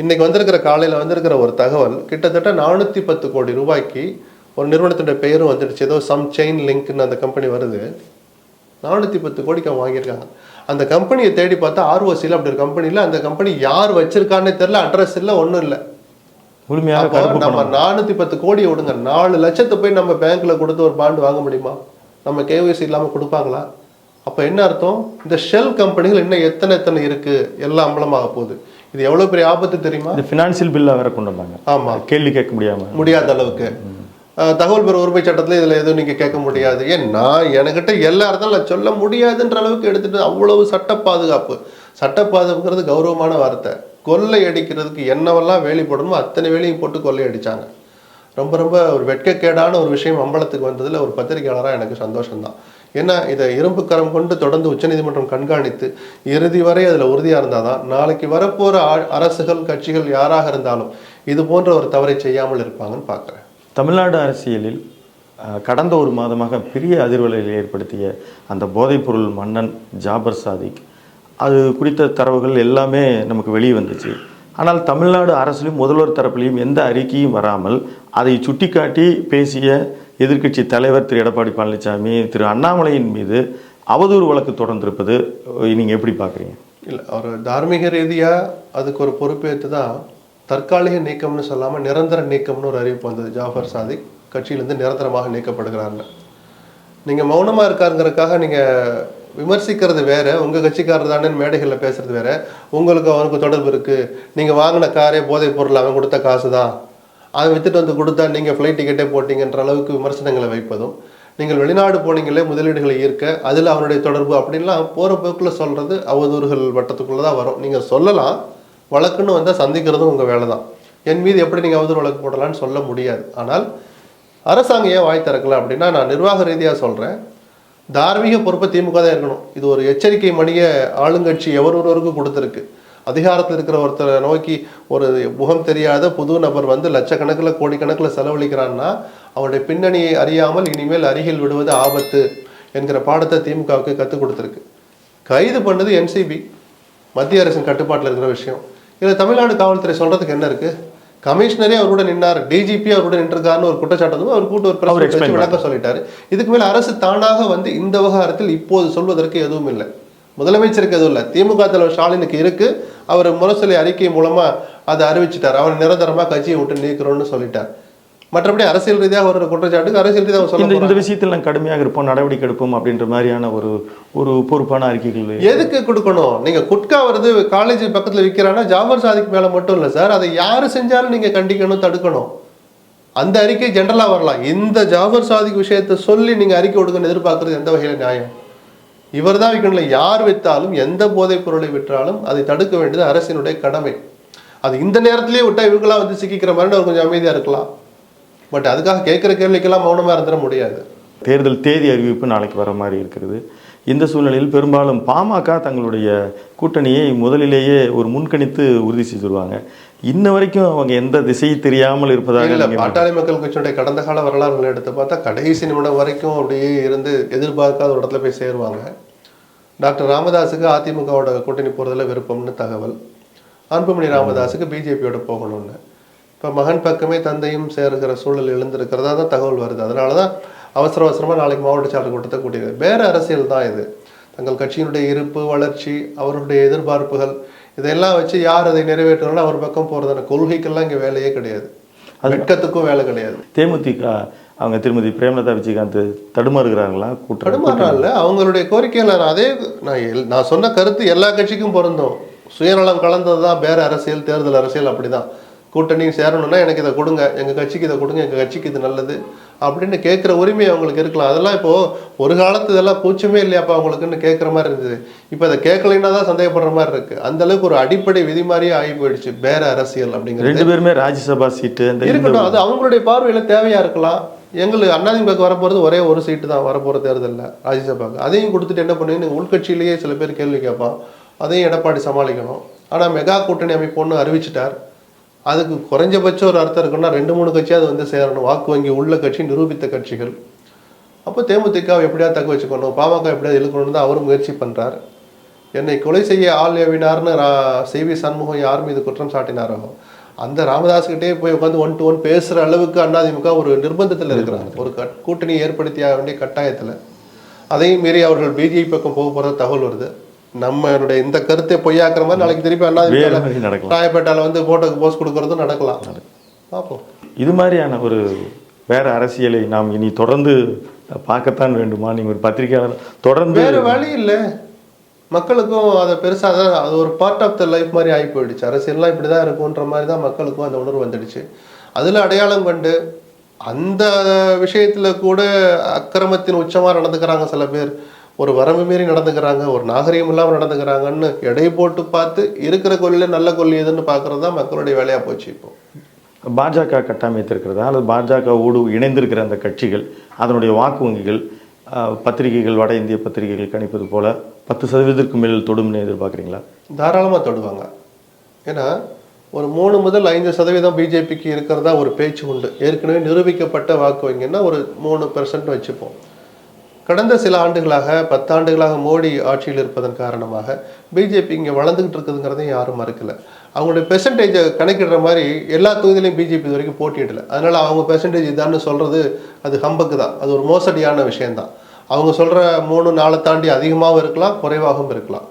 இன்னைக்கு வந்திருக்கிற காலையில வந்திருக்கிற ஒரு தகவல் கிட்டத்தட்ட நானூத்தி பத்து கோடி ரூபாய்க்கு ஒரு நிறுவனத்துடைய பெயரும் வந்துடுச்சு. ஏதோ சம் செயின் லிங்க்னு அந்த கம்பெனி வருது. நானூற்றி பத்து கோடிக்கு அவங்க வாங்கியிருக்காங்க. அந்த கம்பெனியை தேடி பார்த்தா ஆர்ஓசியில் அப்படி ஒரு கம்பெனியில் அந்த கம்பெனி யார் வச்சிருக்கான்னே தெரியல. அட்ரஸ் இல்லை ஒன்றும் இல்லை. முழுமையாக நம்ம நானூற்றி பத்து கோடியை விடுங்க. நாலு லட்சத்தை போய் நம்ம பேங்க்ல கொடுத்து ஒரு பாண்டு வாங்க முடியுமா? நம்ம கேஒய்சி இல்லாமல் கொடுப்பாங்களா? அப்போ என்ன அர்த்தம்? இந்த ஷெல் கம்பெனிகள் இன்னும் எத்தனை எத்தனை இருக்கு? எல்லாம் அம்பலமாக போகுது. இது எவ்வளோ பெரிய ஆபத்து தெரியுமா? இந்த ஃபினான்சியல் பில்லாக வேற கொண்டு வந்தாங்க. ஆமா. கேள்வி கேட்க முடியாம. முடியாத அளவுக்கு. தகவல் பெற உரிமை சட்டத்துல இதுல எதுவும் நீங்க கேட்க முடியாது. ஏன் நான் எனக்கிட்ட எல்லா இடத்துல நான் சொல்ல முடியாதுன்ற அளவுக்கு எடுத்துட்டு அவ்வளவு சட்ட பாதுகாப்பு. சட்ட பாதுகாப்புங்கிறது கௌரவமான வார்த்தை. கொள்ளை அடிக்கிறதுக்கு என்னவெல்லாம் வேலி போடணுமோ அத்தனை வேலையும் போட்டு கொள்ளை அடிச்சாங்க. ரொம்ப ரொம்ப ஒரு வெட்கக்கேடான ஒரு விஷயம் அம்பலத்துக்கு வந்ததுல ஒரு பத்திரிகையாளராக எனக்கு சந்தோஷம்தான். ஏன்னா இதை இரும்பு கரம் கொண்டு தொடர்ந்து உச்சநீதிமன்றம் கண்காணித்து இறுதி வரை அதில் உறுதியாக இருந்தால் தான் நாளைக்கு வரப்போகிற அரசுகள் கட்சிகள் யாராக இருந்தாலும் இது போன்ற ஒரு தவறை செய்யாமல் இருப்பாங்கன்னு பார்க்குறேன். தமிழ்நாடு அரசியலில் கடந்த ஒரு மாதமாக பெரிய அதிர்வலையில் ஏற்படுத்திய அந்த போதைப்பொருள் மன்னன் ஜாபர் சாதிக் அது குறித்த தரவுகள் எல்லாமே நமக்கு வெளியே வந்துச்சு. ஆனால் தமிழ்நாடு அரசிலும் முதல்வர் தரப்புலையும் எந்த அறிக்கையும் வராமல் அதை சுட்டிக்காட்டி பேசிய எதிர்க்கட்சி தலைவர் திரு எடப்பாடி பழனிசாமி திரு அண்ணாமலையின் மீது அவதூறு வழக்கு தொடர்ந்திருப்பது நீங்கள் எப்படி பார்க்குறீங்க? இல்லை அவர் தார்மீக ரீதியாக அதுக்கு ஒரு பொறுப்பேற்று தான் தற்காலிக நீக்கம்னு சொல்லாமல் நிரந்தர நீக்கம்னு ஒரு அறிவிப்பு வந்தது. ஜாஃபர் சாதிக் கட்சியிலேருந்து நிரந்தரமாக நீக்கப்படுகிறாங்க நீங்கள் மௌனமாக இருக்காருங்கிறதுக்காக நீங்கள் விமர்சிக்கிறது வேற உங்கள் கட்சிக்காரர் தானே மேடைகளில் பேசுறது வேற. உங்களுக்கு அவனுக்கு தொடர்பு இருக்குது நீங்கள் வாங்கின காரே போதைப் பொருள் அவன் கொடுத்த காசு தான் அதை வித்துட்டு வந்து கொடுத்தா நீங்கள் ஃப்ளைட் டிக்கெட்டே போட்டிங்கன்ற அளவுக்கு விமர்சனங்களை வைப்பதும் நீங்கள் வெளிநாடு போனீங்களே முதலீடுகளை ஈர்க்க அதில் அவனுடைய தொடர்பு அப்படின்லாம் போகிற போக்கில் சொல்கிறது அவதூறுகள் வட்டத்துக்குள்ளே தான் வரும். நீங்கள் சொல்லலாம் வழக்குன்னு வந்தால் சந்திக்கிறதும் உங்கள் வேலை தான் என் மீது எப்படி நீங்கள் அவதூறு வழக்கு போடலாம்னு சொல்ல முடியாது. ஆனால் அரசாங்கம் ஏன் வாய் திறக்கல அப்படின்னா நான் நிர்வாக ரீதியாக சொல்கிறேன் தார்மீக பொறுப்பை திமுக தான் இருக்கணும் இது ஒரு எச்சரிக்கை மணியை ஆளுங்கட்சி எவர் ஒருவருக்கும் கொடுத்துருக்கு. அதிகாரத்தில் இருக்கிற ஒருத்தரை நோக்கி ஒரு முகம் தெரியாத புது நபர் வந்து லட்சக்கணக்கில் கோடிக்கணக்கில் செலவழிக்கிறான்னா அவனுடைய பின்னணியை அறியாமல் இனிமேல் அருகில் விடுவது ஆபத்து என்கிற பாடத்தை திமுகவுக்கு கற்றுக் கொடுத்துருக்கு. கைது பண்ணது என்சிபி மத்திய அரசின் கட்டுப்பாட்டில் இருக்கிற விஷயம். இதில் தமிழ்நாடு காவல்துறை சொல்றதுக்கு என்ன இருக்கு? கமிஷனரே அவரோட நின்னார் டிஜிபி அவரோட நின்றுருக்காருன்னு ஒரு குற்றச்சாட்டு வந்து அவர் கூட்டு ஒரு விளக்கம் சொல்லிட்டாரு. இதுக்கு மேல அரசு தானாக வந்து இந்த விவகாரத்தில் இப்போது சொல்வதற்கு எதுவும் இல்லை. முதலமைச்சருக்கு எதுவும் இல்லை. திமுக தலைவர் ஸ்டாலினுக்கு இருக்கு. அவர் முரசொலி அறிக்கை மூலமா அதை அறிவிச்சிட்டார். அவர் நிரந்தரமா கட்சியை விட்டு நீக்கிறோம்னு சொல்லிட்டார். மற்றபடி அரசியல் ரீதியாக ஒரு குற்றச்சாட்டுக்கு அரசியல் ரீதியாக சொல்ல இந்த விஷயத்தில் நாங்கள் கடுமையாக இருப்போம். நடவடிக்கை எடுப்போம் அப்படின்ற மாதிரியான ஒரு ஒரு பொறுப்பான அறிக்கைகள் எதுக்கு கொடுக்கணும்? நீங்க குட்கா வருது காலேஜ் பக்கத்துல விற்கிறான்னா ஜாபர் சாதிக்கு மேல மட்டும் இல்ல சார். அதை யாரு செஞ்சாலும் நீங்க கண்டிக்கணும் தடுக்கணும். அந்த அறிக்கை ஜென்ரலா வரலாம். இந்த ஜாபர் சாதிக் விஷயத்தை சொல்லி நீங்க அறிக்கை கொடுக்கணும்னு எதிர்பார்க்கறது எந்த வகையில நியாயம்? இவர் தான் விற்கணும் யார் விற்றாலும் எந்த போதைப் பொருளை விற்றாலும் அதை தடுக்க வேண்டியது அரசினுடைய கடமை. அது இந்த நேரத்திலேயே விட்டால் இவங்களாம் வந்து சிக்கிக்கிற மாதிரி அவர் கொஞ்சம் அமைதியாக இருக்கலாம். பட் அதுக்காக கேட்குற கேள்விக்கெல்லாம் மௌனமாக இருந்துட முடியாது. தேர்தல் தேதி அறிவிப்பு நாளைக்கு வர மாதிரி இருக்கிறது. இந்த சூழ்நிலையில் பெரும்பாலும் பாமக தங்களுடைய கூட்டணியை முதலிலேயே ஒரு முன்கணித்து உறுதி செய்திருவாங்க. இன்ன வரைக்கும் அவங்க எந்த திசையை தெரியாமல் இருப்பதாக இல்ல பாட்டாளி மக்கள் கட்சியுடைய கடந்த கால வரலாறுகளை எடுத்து பார்த்தா கடைசி நிமிடம் வரைக்கும் அப்படியே இருந்து எதிர்பார்க்காத ஒரு இடத்துல போய் சேருவாங்க. டாக்டர் ராமதாஸுக்கு அதிமுகவோட கூட்டணி போறதுல விருப்பம்னு தகவல். அன்புமணி ராமதாஸுக்கு பிஜேபியோட போகணும்னு. இப்போ மகன் பக்கமே தந்தையும் சேருகிற சூழல் எழுந்திருக்கிறதா தான் தகவல் வருது. அதனால தான் அவசர அவசரமா நாளைக்கு மாவட்ட செயலர் கூட்டத்தை கூட்டியது வேற அரசியல் தான் இது. தங்கள் கட்சியினுடைய இருப்பு வளர்ச்சி அவருடைய எதிர்பார்ப்புகள் இதெல்லாம் வச்சு யார் அதை நிறைவேற்றணும் அவர் பக்கம் போறதான கொள்கைக்கெல்லாம் இங்க வேலையே கிடையாது. வெட்கத்துக்கும் வேலை கிடையாது. தேமுதிக அவங்க திருமதி பிரேமலதா விஜயகாந்த் தடுமாறுகிறாங்களா? கூட்டம் கடுமாறால அவங்களுடைய கோரிக்கையில நான் அதே நான் நான் சொன்ன கருத்து எல்லா கட்சிக்கும் பொருந்தும். சுயநலம் கலந்தது தான் வேற அரசியல் தேர்தல் அரசியல் அப்படிதான். கூட்டணி சேரணும்னா எனக்கு இதை கொடுங்க எங்க கட்சிக்கு இதை கொடுங்க எங்க கட்சிக்கு இது நல்லது அப்படின்னு கேட்குற உரிமை அவங்களுக்கு இருக்கலாம். அதெல்லாம் இப்போ ஒரு காலத்து இதெல்லாம் கூச்சமே இல்லையாப்பா அவங்களுக்குன்னு கேட்குற மாதிரி இருந்தது. இப்போ அதை கேட்கலைன்னா தான் சந்தேகப்படுற மாதிரி இருக்கு. அந்த அளவுக்கு ஒரு அடிப்படை விதி மாதிரியே ஆகி போயிடுச்சு வேற அரசியல் அப்படிங்கிறது. ரெண்டு பேருமே ராஜ்யசபா சீட்டு இருக்கட்டும் அது அவங்களுடைய பார்வையில தேவையா இருக்கலாம். எங்களுக்கு அதிமுக வரப்போறது ஒரே ஒரு சீட்டு தான் வரப்போற தேர்தலில் ராஜ்யசபாக்கு. அதையும் கொடுத்துட்டு என்ன பண்ணுவீங்க? உள்கட்சியிலேயே சில பேர் கேள்வி கேட்பான். அதையும் எடப்பாடி சமாளிக்கணும். ஆனா மெகா கூட்டணி அமைப்பு ஒன்று அறிவிச்சிட்டார். அதுக்கு குறைஞ்சபட்சம் ஒரு அர்த்தம் இருக்குன்னா ரெண்டு மூணு கட்சியாவது வந்து சேரணும். வாக்கு வங்கி உள்ள கட்சி நிரூபித்த கட்சிகள். அப்போ தேமுதிகவை எப்படியாவது தக்க வச்சுக்கணும்? பாமக எப்படியாவது இழுக்கணும்னு தான் அவரும் முயற்சி பண்றார். என்னை கொலை செய்ய ஆள் ஏவினார்னு ரா- சி. வி. சண்முகம் யார் மீது குற்றம் சாட்டினாரோ அந்த ராமதாஸ்கிட்டே போய் உட்காந்து ஒன் டு ஒன் பேசுகிற அளவுக்கு அதிமுக ஒரு நிர்பந்தத்தில் இருக்கிறாங்க. ஒரு கட்- கூட்டணி ஏற்படுத்தி ஆக வேண்டிய கட்டாயத்தில். அதையும் மீறி அவர்கள் பிஜேபி பக்கம் போக போகிற தகவல் வருது. நம்மளுடைய இந்த கருத்தை பொய்யாக்குற மாதிரி நாளைக்கு திருப்பி அண்ணா ராயப்பேட்டால வந்து போட்டோக்கு போஸ்ட் கொடுக்கறதும் நடக்கலாம். பார்ப்போம். இது மாதிரியான ஒரு வேற அரசியலை நாம் இனி தொடர்ந்து பார்க்கத்தான் வேண்டுமா? நீங்க ஒரு பத்திரிகையாளர் தொடர்ந்து வேற வழி இல்லை. மக்களுக்கும் அதை பெருசா தான் அது ஒரு பார்ட் ஆஃப் த லைஃப் மாதிரி ஆகி போயிடுச்சு. அரசியல்லாம் இப்படி தான் இருக்குன்ற மாதிரி தான் மக்களுக்கும் அந்த உணர்வு வந்துடுச்சு. அதில் அடையாளம் கண்டு அந்த விஷயத்துல கூட அக்கிரமத்தின் உச்சமா நடந்துக்கிறாங்க சில பேர். ஒரு வரம்பு மீறி நடந்துக்கிறாங்க ஒரு நாகரிகம் இல்லாமல் நடந்துக்கிறாங்கன்னு எடை போட்டு பார்த்து இருக்கிற கொள்ளையில நல்ல கொள்ளி எதுன்னு பார்க்கறது தான் மக்களுடைய வேலையா போச்சு இப்போ. பாஜக கட்டமைத்திருக்கிறதா அல்லது பாஜகவோடு இணைந்திருக்கிற அந்த கட்சிகள் அதனுடைய வாக்கு வங்கிகள் பத்திரிகைகள் வட இந்திய பத்திரிகைகள் கணிப்பது போல பத்து சதவீதத்திற்கு மேல் தொடும்னு எதிர்பார்க்குறீங்களா? தாராளமா தொடுவாங்க. ஏன்னா ஒரு மூணு முதல் ஐந்து சதவீதம் பிஜேபிக்கு இருக்கிறதா ஒரு பேச்சு உண்டு. ஏற்கனவே நிரூபிக்கப்பட்ட வாக்கு வங்கின்னா ஒரு மூணு பெர்சன்ட் வச்சுப்போம். கடந்த சில ஆண்டுகளாக பத்தாண்டுகளாக மோடி ஆட்சியில் இருப்பதன் காரணமாக பிஜேபி இங்கே வளர்ந்துக்கிட்டு இருக்குதுங்கிறதையும் யாரும் மறுக்கலை. அவங்களுடைய பெர்சன்டேஜை கணக்கிடுற மாதிரி எல்லா தொகுதியிலையும் பிஜேபி இது வரைக்கும் போட்டியிடல. அதனால் அவங்க பெர்சன்டேஜ் இதான்னு சொல்கிறது அது ஹம்பக்கு தான். அது ஒரு மோசடியான விஷயந்தான் அவங்க சொல்கிற மூணு நாளை தாண்டி அதிகமாகவும் இருக்கலாம் குறைவாகவும் இருக்கலாம்.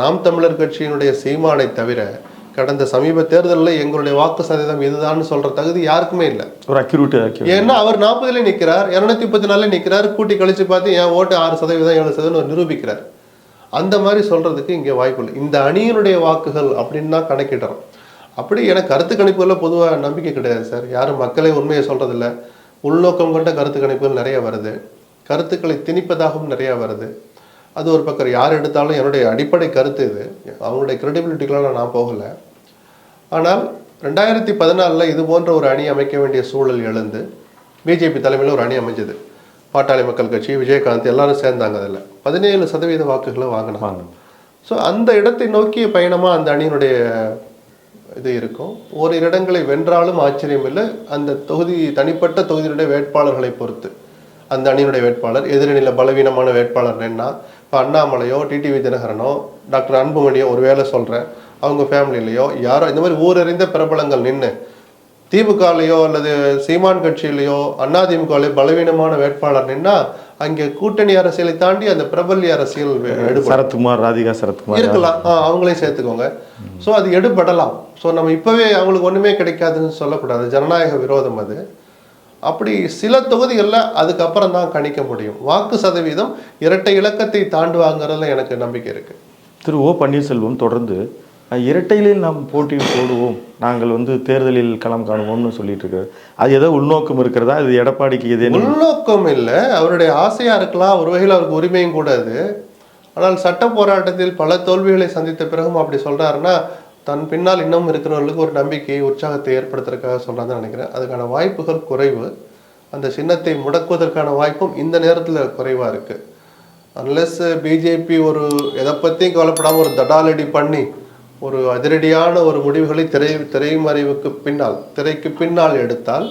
நாம் தமிழர் கட்சியினுடைய சீமானை தவிர கடந்த சமீப தேர்தலில் எங்களுடைய வாக்கு சதவீதம் இதுதான்னு சொல்ற தகுதி யாருக்குமே இல்லை. ஒரு அக்யூரேட் ஏன்னா அவர் நாற்பதுல நிக்கிறார் இருநூத்தி முப்பத்தி நாலுல நிக்கிறார் கூட்டி கழிச்சு பார்த்து என் ஓட்டு ஆறு சதவீதம் ஏழு சதவீதம் நிரூபிக்கிறார். அந்த மாதிரி சொல்றதுக்கு இங்க வாய்ப்பு இல்லை. இந்த அணியினுடைய வாக்குகள் அப்படின்னு தான் கணக்கிடுறோம். அப்படி எனக்கு கருத்து கணிப்புகளில் பொதுவாக நம்பிக்கை கிடையாது சார். யாரும் மக்களே உண்மையை சொல்றதில்ல. உள்நோக்கம் கொண்ட கருத்து கணிப்புகள் நிறைய வருது. கருத்துக்களை திணிப்பதாகவும் நிறைய வருது. அது ஒரு பக்கம் யார் எடுத்தாலும் என்னுடைய அடிப்படை கருத்து இது. அவங்களுடைய கிரெடிபிலிட்டிக்கெலாம் நான் போகலை. ஆனால் ரெண்டாயிரத்தி பதினாலில் இது போன்ற ஒரு அணி அமைக்க வேண்டிய சூழல் எழுந்து பிஜேபி தலைமையில் ஒரு அணி அமைஞ்சது. பாட்டாளி மக்கள் கட்சி விஜயகாந்த் எல்லாரும் சேர்ந்தாங்க அதில். பதினேழு சதவீத வாக்குகளை வாங்கினாங்க. வாங்க ஸோ அந்த இடத்தை நோக்கிய பயணமாக அந்த அணியினுடைய இது இருக்கும். ஓரிரு இடங்களை வென்றாலும் ஆச்சரியம் இல்லை. அந்த தொகுதி தனிப்பட்ட தொகுதியினுடைய வேட்பாளர்களை பொறுத்து. அந்த அணியினுடைய வேட்பாளர் எதிரணியில் பலவீனமான வேட்பாளர் என்ன இப்போ அண்ணாமலையோ டிடிவி தினகரனோ டாக்டர் அன்புமணியோ ஒரு வேளை சொல்கிறேன் அவங்க ஃபேமிலியிலையோ யாரோ இந்த மாதிரி ஊரறிந்த பிரபலங்கள் நின்று திமுகலையோ அல்லது சீமான் கட்சியிலையோ அதிமுகலையோ பலவீனமான வேட்பாளர் நின்னா அங்கே கூட்டணி அரசியலை தாண்டி அந்த பிரபல்ய அரசியல் சரத்குமார் ராதிகா சரத்குமார் இருக்கலாம். அவங்களையும் சேர்த்துக்கோங்க. ஸோ அது எடுபடலாம். ஸோ நம்ம இப்பவே அவங்களுக்கு ஒண்ணுமே கிடைக்காதுன்னு சொல்லக்கூடாது. ஜனநாயக விரோதம் அது. அப்படி சில தொகுதிகளில் அதுக்கப்புறம் தான் கணிக்க முடியும். வாக்கு சதவீதம் இரட்டை இலக்கத்தை தாண்டுவாங்கிறதுல எனக்கு நம்பிக்கை இருக்கு. திரு ஓ பன்னீர்செல்வம் தொடர்ந்து இரட்டையிலில் நாம் போட்டி போடுவோம். நாங்கள் வந்து தேர்தலில் களம் காணுவோம்னு சொல்லிட்டு இருக்காரு அது ஏதோ உள்நோக்கம் இருக்கிறதா? இது எடப்பாடிக்கு எது உள்நோக்கம் இல்லை. அவருடைய ஆசையாக இருக்கலாம் ஒரு வகையில் அவருக்கு உரிமையும் கூட அது ஆனால் சட்ட போராட்டத்தில் பல தோல்விகளை சந்தித்த பிறகும் அப்படி சொல்கிறாருன்னா தன் பின்னால் இன்னும் இருக்கிறவர்களுக்கு ஒரு நம்பிக்கை உற்சாகத்தை ஏற்படுத்துறதுக்காக சொல்கிறான்னு நினைக்கிறேன். அதுக்கான வாய்ப்புகள் குறைவு. அந்த சின்னத்தை முடக்குவதற்கான வாய்ப்பும் இந்த நேரத்தில் குறைவாக இருக்குது அன்லெஸ் பிஜேபி ஒரு எதை பற்றியும் கவலைப்படாமல் ஒரு தடாலடி பண்ணி ஒரு அதிரடியான ஒரு முடிவுகளை திரை திரைமறைவுக்கு பின்னால் திரைக்கு பின்னால் எடுத்தால்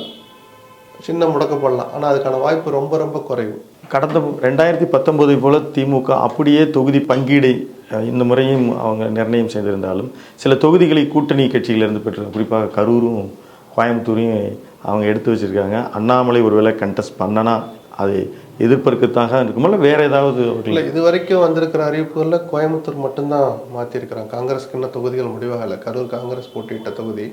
சின்ன முடக்கப்படலாம் ஆனால் அதுக்கான வாய்ப்பு ரொம்ப ரொம்ப குறைவு. கடந்த ரெண்டாயிரத்தி பத்தொம்போது போல திமுக அப்படியே தொகுதி பங்கீடை இந்த முறையும் அவங்க நிர்ணயம் செய்திருந்தாலும் சில தொகுதிகளை கூட்டணி கட்சிகளிலிருந்து பெற்று குறிப்பாக கரூரும் கோயம்புத்தூரையும் அவங்க எடுத்து வச்சிருக்காங்க. அண்ணாமலை ஒருவேளை கண்டெஸ்ட் பண்ணனா அதை எதிர்பார்க்கத்தாக இருக்குமல்ல வேற ஏதாவது இல்லை இது வரைக்கும் வந்திருக்கிற அறிவிப்புகளில் கோயம்புத்தூர் மட்டும்தான் மாற்றிருக்கிறாங்க காங்கிரஸ்க்கு இன்னும் தொகுதிகள் முடிவாகலை. கரூர் காங்கிரஸ் போட்டியிட்ட தொகுதி.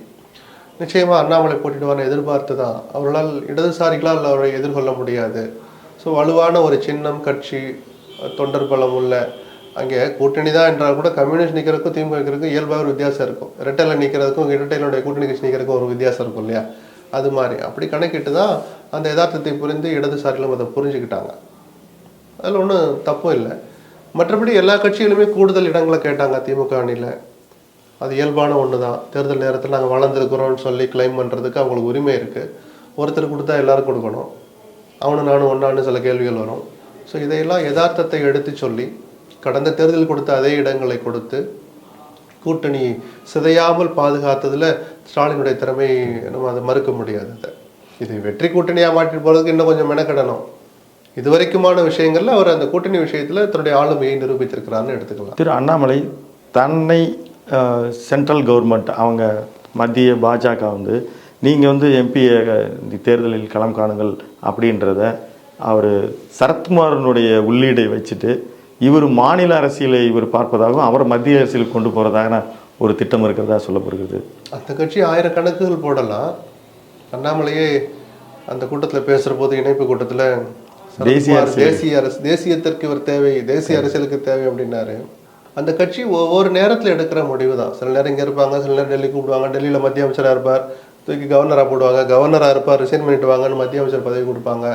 நிச்சயமா அண்ணாமலை போட்டிடுவான எதிர்பார்த்து தான் அவர்களால் இடதுசாரிகளால் அவரை எதிர்கொள்ள முடியாது. ஸோ வலுவான ஒரு சின்னம் கட்சி தொண்டர் பலம் உள்ள அங்கே கூட்டணி தான் என்றால் கூட கம்யூனிஸ்ட் நிற்கிறதுக்கும் திமுக நிற்கிறதுக்கும் இயல்பாக ஒரு வித்தியாசம் இருக்கும். இரட்டையில் நிற்கிறதுக்கும் இரட்டையிலுடைய கூட்டணி கட்சி நிற்கிறதுக்கும் ஒரு வித்தியாசம் இருக்கும் இல்லையா? அது மாதிரி. அப்படி கணக்கிட்டு தான் அந்த யதார்த்தத்தை புரிந்து இடதுசாரிகளும் அதை புரிஞ்சுக்கிட்டாங்க. அதில் ஒன்றும் தப்பும் இல்லை. மற்றபடி எல்லா கட்சிகளுமே கூடுதல் இடங்களை கேட்டாங்க திமுக அணியில். அது இயல்பான ஒன்று தான் தேர்தல் நேரத்தில் நாங்கள் வளர்ந்துருக்குறோம்னு சொல்லி கிளைம் பண்ணுறதுக்கு அவங்களுக்கு உரிமை இருக்குது ஒருத்தர் கொடுத்தா எல்லோரும் கொடுக்கணும். அவனு நானும் ஒன்றான்னு சில கேள்விகள் வரும். ஸோ இதையெல்லாம் யதார்த்தத்தை எடுத்து சொல்லி கடந்த தேர்தல் கொடுத்த அதே இடங்களை கொடுத்து கூட்டணி சிதையாமல் பாதுகாத்ததில் ஸ்டாலினுடைய திறமை நம்ம அதை மறுக்க முடியாது அதை இது வெற்றி கூட்டணியாக மாற்றிட்டு போகிறதுக்கு இன்னும் கொஞ்சம் மெனக்கிடணும். இதுவரைக்குமான விஷயங்கள்ல அவர் அந்த கூட்டணி விஷயத்துல தன்னுடைய ஆளுமையை நிரூபித்திருக்கிறார்னு எடுத்துக்கலாம். திரு அண்ணாமலை தன்னை சென்ட்ரல் கவர்மெண்ட் அவங்க மத்திய பாஜக வந்து நீங்கள் வந்து எம்பி தேர்தலில் களம் காணுங்கள் அப்படின்றத அவர் சரத்குமாரனுடைய உள்ளீடை வச்சுட்டு இவர் மாநில அரசியலை இவர் பார்ப்பதாகவும் அவர் மத்திய அரசியலுக்கு கொண்டு போகிறதாக ஒரு திட்டம் இருக்கிறதா சொல்லப்படுகிறது. அந்த கட்சி ஆயிரக்கணக்குகள் போடலாம். அண்ணாமலையே அந்த கூட்டத்துல பேசுற போது இணைப்பு கூட்டத்துல தேசிய தேசிய அரசு தேசியத்திற்கு இவர் தேவை தேசிய அரசியலுக்கு தேவை அப்படின்னாரு. அந்த கட்சி ஒவ்வொரு நேரத்துல எடுக்கிற முடிவு தான் சில நேரம் இங்க இருப்பாங்க சில நேரம் டெல்லி கூப்பிடுவாங்க டெல்லியில மத்திய அமைச்சரா இருப்பார் தூக்கி கவர்னரா போடுவாங்க கவர்னரா இருப்பார் ரிசைன் பண்ணிட்டு வாங்கன்னு மத்திய அமைச்சர் பதவி கொடுப்பாங்க.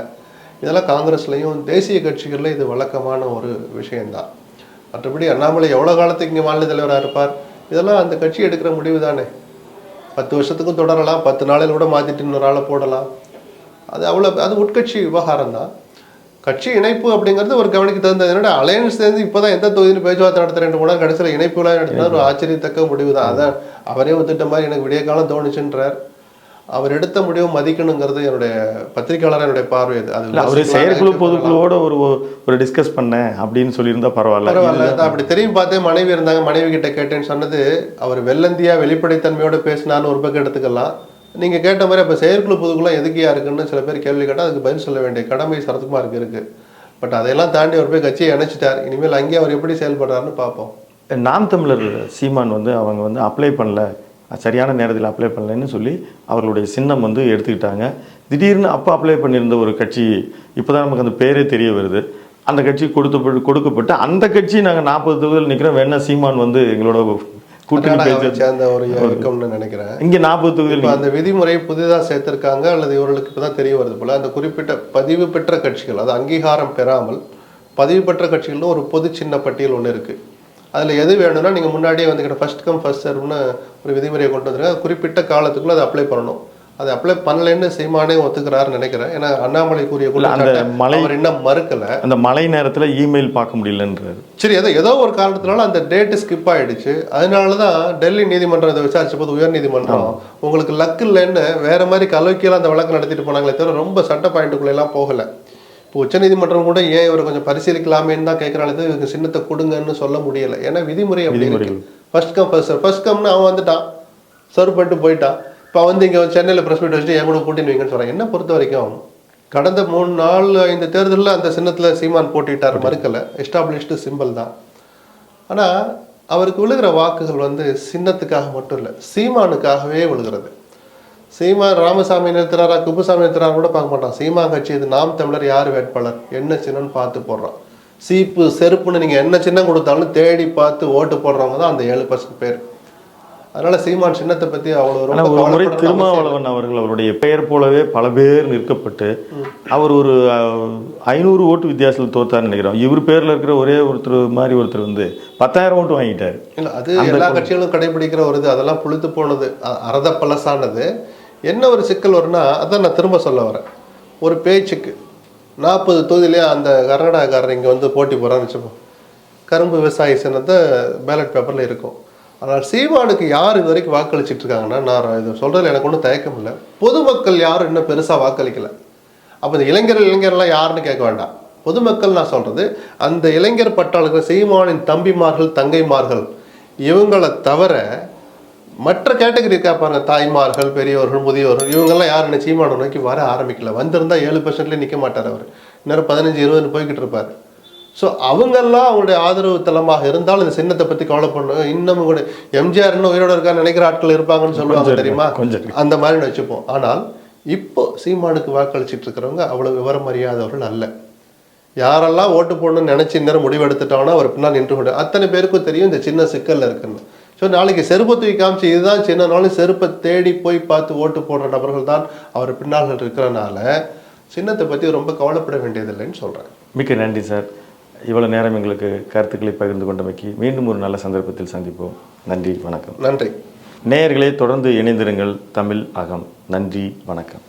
இதெல்லாம் காங்கிரஸ்லயும் தேசிய கட்சிகள்ல இது வழக்கமான ஒரு விஷயம்தான். மற்றபடி அண்ணாமலை எவ்வளவு காலத்துக்கு இங்க மாநில தலைவரா இருப்பார்? இதெல்லாம் அந்த கட்சி எடுக்கிற முடிவு தானே பத்து வருஷத்துக்கும் தொடரலாம் பத்து நாளில் கூட மாற்றிட்டு இன்னொரு ஆளை போடலாம். அது அவ்வளோ அது உட்கட்சி விவகாரம் தான் கட்சி இணைப்பு அப்படிங்கிறது ஒரு கவனிக்கு தகுந்தது. என்னோட அலையன்ஸ் சேர்ந்து இப்போதான் எந்த தொகுதியில் பேச்சுவார்த்தை நடத்துறேன் போனால் கடைசியில் இணைப்புலாம் நடத்தினா ஒரு ஆச்சரியத்தக்க முடிவு தான் அதான் அவரே ஒத்துட்ட மாதிரி எனக்கு விடிய காலம் தோணுச்சுன்றார். அவர் எடுத்த முடிவு மதிக்கணுங்கிறது என்னுடைய பத்திரிகையாளர் என்னுடைய பார்வை. அது அவர் செயற்குழு பொதுக்குழுவோட ஒரு ஒரு டிஸ்கஸ் பண்ணேன் அப்படின்னு சொல்லியிருந்தா பரவாயில்ல. பரவாயில்ல. அப்படி தெரியும் பார்த்தே மனைவி இருந்தாங்க மனைவி கிட்ட கேட்டேன்னு சொன்னது. அவர் வெள்ளந்தியா வெளிப்படைத்தன்மையோட பேசினான்னு ஒரு பக்கம் எடுத்துக்கலாம். நீங்க கேட்ட மாதிரி அப்ப செயற்குழு பொதுக்குள்ள எதுக்கியா இருக்குன்னு சில பேர் கேள்வி கேட்டா அதுக்கு பதில் சொல்ல வேண்டிய கடமை சரத்குமாருக்கு இருக்கு. பட் அதையெல்லாம் தாண்டி அவர் போய் கட்சியை இணைச்சிட்டார். இனிமேல் அங்கேயே அவர் எப்படி செயல்படுறாருன்னு பார்ப்போம். நாம் தமிழர் சீமான் வந்து அவங்க வந்து அப்ளை பண்ணல. சரியான நேரத்தில் அப்ளை பண்ணலைன்னு சொல்லி அவர்களுடைய சின்னம் வந்து எடுத்துக்கிட்டாங்க. திடீர்னு அப்போ அப்ளை பண்ணியிருந்த ஒரு கட்சி இப்போ தான் நமக்கு அந்த பேரே தெரிய வருது. அந்த கட்சி கொடுத்து கொடுக்கப்பட்டு அந்த கட்சி நாங்கள் நாற்பது தொகுதியில் நிற்கிறோம் வேணா சீமான் வந்து எங்களோட கூட்டணி சேர்ந்த ஒரு இயக்கம்னு நினைக்கிறேன். இங்கே நாற்பது தொகுதியில் இப்போ அந்த விதிமுறை புதிதாக சேர்த்திருக்காங்க அல்லது இவர்களுக்கு இப்பதான் தெரிய வருது போல. அந்த குறிப்பிட்ட பதிவு பெற்ற கட்சிகள் அது அங்கீகாரம் பெறாமல் பதிவு பெற்ற கட்சிகள்னு ஒரு பொது சின்ன பட்டியல் ஒன்று இருக்கு. அதுல எது வேணும்னா நீங்க முன்னாடியே வந்து ஃபர்ஸ்ட் கம் ஃபர்ஸ்ட் சர்வ்னு ஒரு விதிமுறையை கொண்டு வந்துருங்க. அது குறிப்பிட்ட காலத்துக்குள்ள அதை அப்ளை பண்ணணும். அதை அப்ளை பண்ணலைன்னு சீமானே ஒத்துக்கிறாருன்னு நினைக்கிறேன். ஏன்னா அண்ணாமலை கூறிய அந்த அவர் இன்னும் மறுக்கல. அந்த மழை நேரத்தில் இமெயில் பார்க்க முடியலன்றாரு. சரி ஏதோ ஏதோ ஒரு காரணத்தினால அந்த டேட்டு ஸ்கிப் ஆயிடுச்சு. அதனால தான் டெல்லி நீதிமன்றம் இதை விசாரிச்ச போது உயர் நீதிமன்றம் உங்களுக்கு லக் இல்லைன்னு வேற மாதிரி கலோக்கியெல்லாம் அந்த வழக்கு நடத்திட்டு போனாங்களே தவிர ரொம்ப சட்ட பாயிண்ட்டுக்குள்ள எல்லாம் போகல. இப்போ உச்சநீதிமன்றம் கூட ஏன் இவரை கொஞ்சம் பரிசீலிக்கலாமேன்னு தான் கேட்கறாங்களே தவிர இவருக்கு சின்னத்தை கொடுங்கன்னு சொல்ல முடியல. ஏன்னா விதிமுறை அப்படி. ஃபர்ஸ்ட் கம் ஃபர்ஸ்ட் ஃபர்ஸ்ட் கம்னு அவன் வந்துட்டான். சர்வ் பண்ணிட்டு போயிட்டான். இப்போ வந்து இங்கே சென்னையில் ப்ரெஸ் மீட் வச்சுட்டு என் கூட கூட்டின்னு வைங்கன்னு சொல்கிறேன் என்ன பொறுத்த வரைக்கும் கடந்த மூணு நாலு ஐந்து தேர்தலில் அந்த சின்னத்தில் சீமான் போட்டிட்டார். மறுக்கலை. எஸ்டாப்ளிஷ்டு சிம்பிள் தான். ஆனால் அவருக்கு விழுகிற வாக்குகள் வந்து சின்னத்துக்காக மட்டும் இல்லை சீமானுக்காகவே விழுகிறது. சீமான் ராமசாமி நிறுத்துறாரா குப்புசாமி நிறுத்துறாரா கூட பார்க்க மாட்டான். சீமான் கட்சி இது நாம் தமிழர் யார் வேட்பாளர்? என்ன சின்னம்னு பார்த்து போடுறான். சீப்பு செருப்புன்னு நீங்கள் என்ன சின்னம் கொடுத்தாலும் தேடி பார்த்து ஓட்டு போடுறவங்க தான் அந்த ஏழு பர்சன்ட் பேர். அதனால சீமான் சின்னத்தை பத்தி அவ்வளவு ஒரு முறை. திருமாவளவன் அவர்கள் அவருடைய பெயர் போலவே பல பேர் நிற்கப்பட்டு அவர் ஒரு ஐநூறு ஓட்டு வித்தியாசத்தில் தோத்தாருன்னு நினைக்கிறோம். இவர் பேர்ல இருக்கிற ஒரே ஒருத்தர் மாதிரி ஒருத்தர் வந்து பத்தாயிரம் ஓட்டு வாங்கிட்டாரு. இல்ல அது எல்லா கட்சிகளும் கடைபிடிக்கிற ஒரு இது. அதெல்லாம் புளித்து போனது. அ- அறத பழசானது என்ன ஒரு சிக்கல் வரும்னா அதான் நான் திரும்ப சொல்ல வரேன். ஒரு பேச்சுக்கு நாற்பது தொகுதியிலே அந்த கர்நாடகாரர் இங்கே வந்து போட்டி போகிறான்னு வச்சுப்போம் கரும்பு விவசாயி சின்னத்தை பேலட் பேப்பரில் இருக்கும். ஆனால் சீமானுக்கு யார் இது வரைக்கும் வாக்களிச்சிட்டு இருக்காங்கன்னா நான் இது சொல்கிறதுல எனக்கு ஒன்றும் தயக்கம் இல்லை. பொதுமக்கள் யாரும் இன்னும் பெருசாக வாக்களிக்கல. அப்போ இந்த இளைஞர் இளைஞர்லாம் யாருன்னு கேட்க வேண்டாம். பொதுமக்கள் நான் சொல்கிறது அந்த இளைஞர் பட்டாளர்கள் சீமானின் தம்பிமார்கள் தங்கைமார்கள் இவங்களை தவிர மற்ற கேட்டகரி இருக்கா பாருங்க தாய்மார்கள் பெரியவர்கள் முதியோர்கள் இவங்கெல்லாம் யாரும் என்ன சீமானை நோக்கி வர ஆரம்பிக்கல. வந்திருந்தா ஏழு பர்சன்ட்லேயே நிற்க மாட்டார் அவர். இன்னும் பதினஞ்சு இருபதுன்னு போய்கிட்டு இருப்பார். ஸோ அவங்கெல்லாம் அவங்களுடைய ஆதரவு தளமாக இருந்தால் இந்த சின்னத்தை பற்றி கவலைப்படணும். இன்னும் கூட எம்ஜிஆர் இன்னும் உயிரோட இருக்கா நினைக்கிற ஆட்கள் இருப்பாங்கன்னு சொல்லுவாங்க தெரியுமா? கொஞ்சம். அந்த மாதிரி வச்சுப்போம். ஆனால் இப்போ சீமானுக்கு வாக்களிச்சிட்டு இருக்கிறவங்க அவ்வளவு விவரம் அறியாதவர்கள் அல்ல. யாரெல்லாம் ஓட்டு போடணும்னு நினைச்சு நேரம் முடிவு எடுத்துட்டாங்கன்னா அவர் பின்னால் நின்று கொண்டு அத்தனை பேருக்கும் தெரியும் இந்த சின்ன சிக்கல்ல இருக்குன்னு. ஸோ நாளைக்கு செருப்பை தூக்கி காமிச்சு இதுதான் சின்னனாலும் செருப்பை தேடி போய் பார்த்து ஓட்டு போடுற நபர்கள் தான் அவர் பின்னால் இருக்கிறனால சின்னத்தை பற்றி ரொம்ப கவலைப்பட வேண்டியதில்லைன்னு சொல்கிறேன் மிக்க நன்றி சார். இவ்வளவு நேரம் எங்களுக்கு கருத்துக்களை பகிர்ந்து கொண்டமைக்கு மீண்டும் ஒரு நல்ல சந்தர்ப்பத்தில் சந்திப்போம். நன்றி வணக்கம். நன்றி. நேயர்களே தொடர்ந்து இணைந்திருங்கள் தமிழ் அகம். நன்றி வணக்கம்.